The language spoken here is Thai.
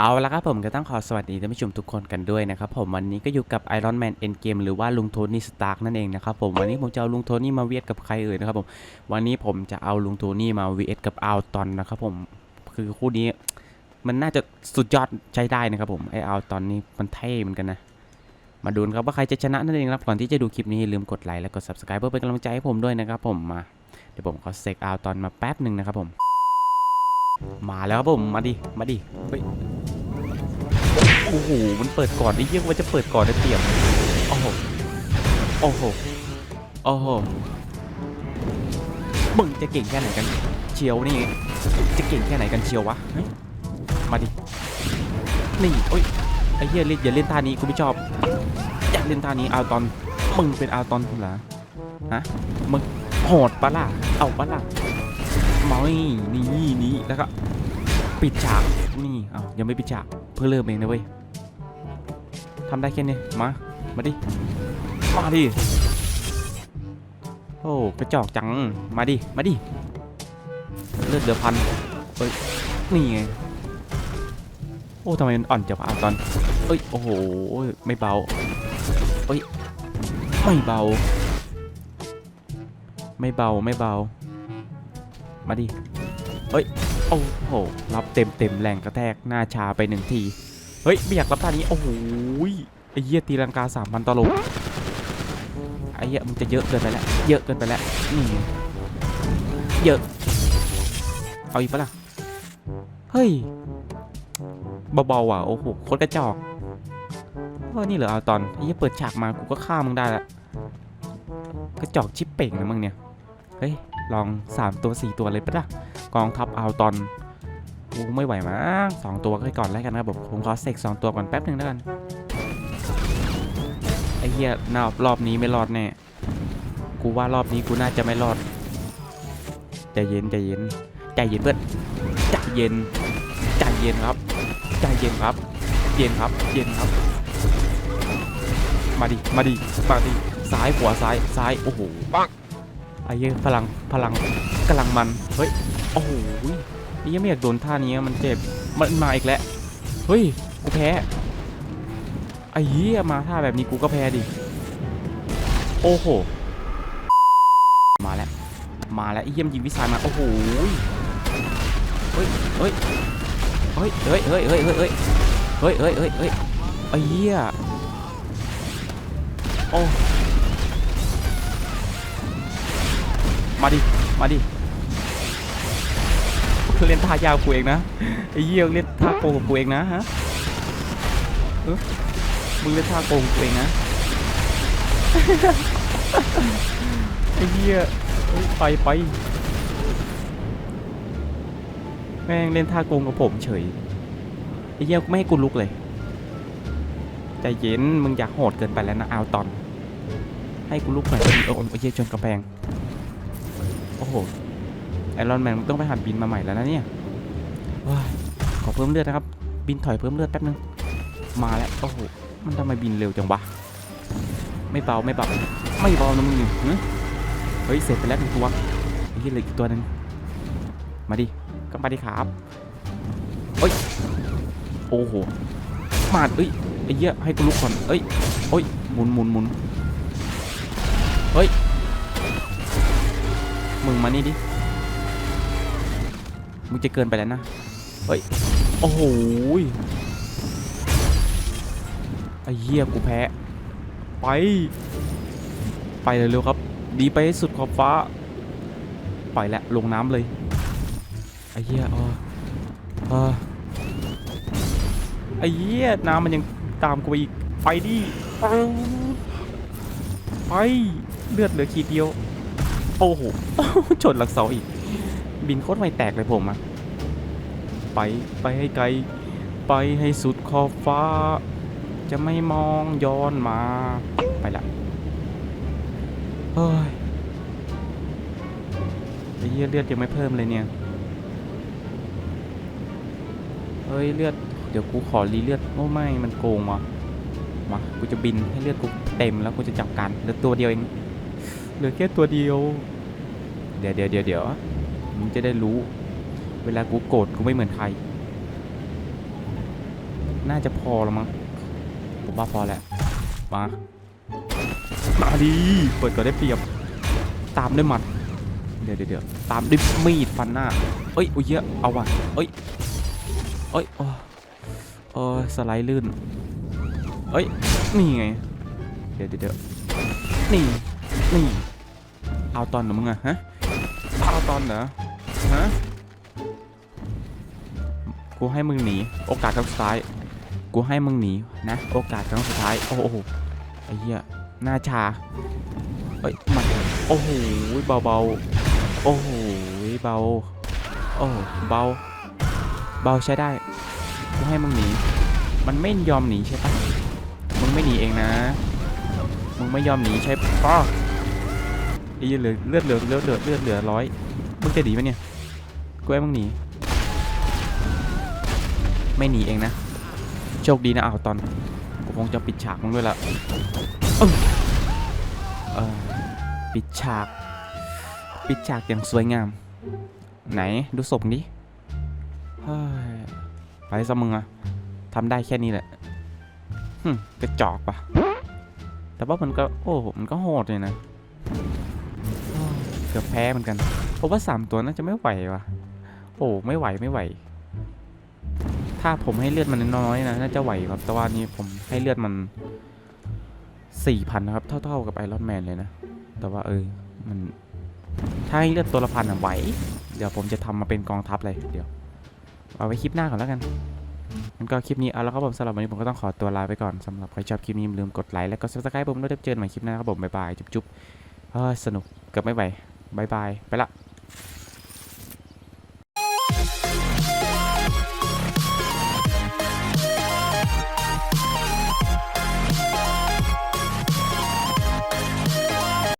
เอาละครับผมก็ต้องขอสวัสดีท่านผู้ชมทุกคนกันด้วยนะครับผมวันนี้ก็อยู่กับ Iron Man Endgame หรือว่าลุงโทนี่สตาร์กนั่นเองนะครับผมวันนี้ผมจะเอาลุงโทนี่มาเวียดกับใครเอ่ยนะครับผมวันนี้ผมจะเอาลุงโทนี่มาเวียดกับอัลตอนนะครับผมคือคู่นี้มันน่าจะสุดยอดใช้ได้นะครับผมไออัลตอนนี้มันเท่เหมือนกันนะมาดูกันครับว่าใครจะชนะนั่นเองครับก่อนที่จะดูคลิปนี้อย่าลืมกดไลค์และกด subscribe เพื่อเป็นกำลังใจให้ผมด้วยนะครับผมมาเดี๋ยวผมขอเซกอัลตอนมาแป๊บหนึ่งนะครับผม มาแล้วครับผม มาดิ มาดิ เฮ้ย โอ้โห มันเปิดก่อนไอ้เหี้ยว่าจะเปิดก่อนได้เปรียบโอ้โห โอ้โห โอ้โห มึงจะเก่งแค่ไหนกันเชียวนี่ จะเก่งแค่ไหนกันเชียววะ มาดิ นี่โอ้ย ไอ้เหี้ยเล่นอย่าเล่นท่านี้กูไม่ชอบ อยากเล่นท่านี้เอาตอน มึงเป็นเอาตอนเหรอฮะ มึงโหดปะล่ะ เอาปะล่ะ ไม่นี่นี่แล้วก็ปิดฉากนี่เอายังไม่ปิดฉากเพิ่งเริ่มเองนะเว้ยทำได้แค่นี้มา มาดิ มาดิ โอ้กระจอกจัง มาดิ มาดิ เลือดเหลือพันเอ้ย นี่ไง โอ้ทำไมมันอ่อนจังวะอะตอน เอ้ย โอ้โห ไม่เบา เอ้ย ไม่เบา ไม่เบา ไม่เบา มาดิเอ้ย โอ้โห รับเต็มเต็มแรงกระแทกหน้าชาไปหนึ่งที เฮ้ย ไม่อยากรับท่านี้ โอ้โหไอ้เหี้ยตีลังกาสามพันตลบไอ้เหี้ยมันจะเยอะเกินไปแล้ว เยอะเกินไปแล้ว นี่ เยอะ เอาอีกปะล่ะ เฮ้ย เบาๆว่ะ โอ้โห โคตรกระจอกเออนี่เหรอเอาตอนไอ้เหี้ยเปิดฉากมา กูก็ฆ่ามึงได้ละกระจอกชิปเป่งนะมึงเนี่ย เฮ้ย ลองสามตัวสี่ตัวเลยปะล่ะกองทัพเอาตอนกูไม่ไหวมั้งสองตัวก็ก่อนแล้วกันนะครับผมผมขอเสกสองตัวก่อนแป๊บหนึ่งแล้วกันไอ้เหี้ยนอบรอบนี้ไม่รอดแน่กูว่ารอบนี้กูน่าจะไม่รอดใจเย็นใจเย็นใจเย็นเพื่อนใจเย็นใจเย็นครับใจเย็นครับ เย็นครับเย็นครับ มาดิมาดิมาดิซ้ายขวาซ้ายซ้ายโอ้โหปัง ไอ้เหี้ยพลังพลังกำลังมัน เฮ้ย โอ้โหนี่ยังไม่อยากโดนท่านี้มันเจ็บ มันมาอีกแล้ว เฮ้ย กูแพ้ ไอ้เหี้ยมาท่าแบบนี้กูก็แพ้ดิ โอ้โห มาแล้ว มาแล้วไอ้เยี่ยมยิงวิสายมา โอ้โห เฮ้ย เฮ้ย เฮ้ย เฮ้ย เฮ้ย เฮ้ย เฮ้ย เฮ้ย เฮ้ย เฮ้ยเฮ้ยเฮ้ยไอ้เหี้ยโอ้ มาดิ มาดิ เล่นท่ายาวกูเองนะไอ้เหี้ยเล่นท่าโกงกูเองนะฮะเออมึงเล่นท่าโกงกูเองนะไอ้เหี้ยไปไปแม่งเล่นท่าโกงกับผมเฉยไอ้เหี้ยไม่ให้กูลุกเลยใจเย็นมึงอยากโหดเกินไปแล้วนะเอาตอน ให้กูลุกหน่อยโอ้ยไอ้เหี้ยชนกระแพง โอ้โห ไอรอนแมนต้องไปหัดบินมาใหม่แล้วนะเนี่ยว้าขอเพิ่มเลือดนะครับ บินถอยเพิ่มเลือดแป๊บนึง มาแล้ว โอ้โห มันทำไมบินเร็วจังวะ ไม่เบาไม่เบาไม่เบานะมึงหึเฮ้ย เสร็จไปแล้วหนึ่งตัวไอ้ที่เหลืออีกตัวหนึงมาดิ ก็มาดิครับเอ้ย โอ้โห มาดเอ้ยไอ้เหี้ยให้กูลุกก่อน เอ้ย โอ้ย หมุนหมุนหมุนเฮ้ย มึงมานี่ดิ มึงจะเกินไปแล้วนะ เฮ้ย โอ้โหยไอ้เหี้ยกูแพ้ ไป ไปเร็วๆครับ ดีไปให้สุดขอบฟ้า ไปแล้วลงน้ำเลย ไอ้เหี้ยเออเออไอ้เหี้ยน้ำมันยังตามกูไปอีก ไปดิ ไปไปเลือดเหลือขีดเดียว โอ้โหชนหลักเสาอีก บินโคตรไม่แตกเลยผมอะไปไปให้ไกล ไปให้สุดขอบฟ้า จะไม่มองย้อนมา ไปละเฮ้ยไอ้เหี้ยเลือดยังไม่เพิ่มเลยเนี่ยเฮ้ยเลือดเดี๋ยวกูขอรีเลือดโอ้ไม่มันโกงว่ะมากูจะบินให้เลือดกูเต็มแล้วกูจะจับกันเหลือตัวเดียวเอง เหลือแค่ตัวเดียว เดี๋ยวเดี๋ยวเดี๋ยวเดี๋ยวมึงจะได้รู้ เวลากูโกรธกูไม่เหมือนใคร น่าจะพอแล้วมั้ง ผมว่าพอแล้ว มา มาดี เปิดก่อนได้เปรียบ ตามด้วยหมัด เดี๋ยวเดี๋ยวเดี๋ยวตามด้วยมีดฟันหน้า เอ้ยโอ้ยเหี้ยอะ เอาว่ะ เอ้ย เอ้ยโอ้โอ้ยสไลด์ลื่น เอ้ย นี่ไง เดี๋ยวเดี๋ยวเดี๋ยวนี่ นี่เอาตอนเหรอมึงอะฮะเอาตอนเหรอฮะกูให้มึงหนี โอกาสครั้งสุดท้าย กูให้มึงหนีนะ โอกาสครั้งสุดท้าย โอ้โหไอ้เหี้ยหน้าชาเอ้ยมันโอ้โหเบาเบาโอ้โหเบาโอ้เบาเบาใช้ได้กูให้มึงหนี มันไม่ยอมหนีใช่ปะมึงไม่หนีเองนะ มึงไม่ยอมหนีใช่ปะ ไอ้เหี้ยเหลือเลือดเหลือเลือดเหลือเลือดเหลือร้อยมึงจะหนีไหมเนี่ยกูให้มึงหนีไม่หนีเองนะ โชคดีนะเอาวตอนกูคงจะปิดฉากมึงด้วยละเออปิดฉาก ปิดฉากอย่างสวยงาม ไหนดูศพดิเฮ้ยไปซะมึงอะทำได้แค่นี้แหละหึกระจอกปะแต่ว่ามันก็ โอ้โหมันก็โหดเลยนะ กือบแพ้เหมือนกันเพราะว่าสามตัวน่าจะไม่ไหววะโอ้ไม่ไหวไม่ไหว ถ้าผมให้เลือดมันน้อยๆนะน่าจะไหวครับแต่ว่านี้ผมให้เลือดมันสี่พันนะครับ เท่า ๆกับไอรอนแมนเลยนะ แต่ว่าเออมันถ้าให้เลือดตัวละพันอะไหว เดี๋ยวผมจะทำมาเป็นกองทัพเลยเดี๋ยวเอาไว้คลิปหน้าก่อนแล้วกันงั้นก็คลิปนี้เอาแล้วครับผมสำหรับวันนี้ผมก็ต้องขอตัวลาไปก่อนสำหรับใครชอบคลิปนี้อย่าลืมกดไลค์และก็ subscribe ผมด้วยเจอกันใหม่คลิปหน้าครับผมบ๊ายบายจุ๊บๆสนุกเกือบไม่ไหว บายบาย ไปละ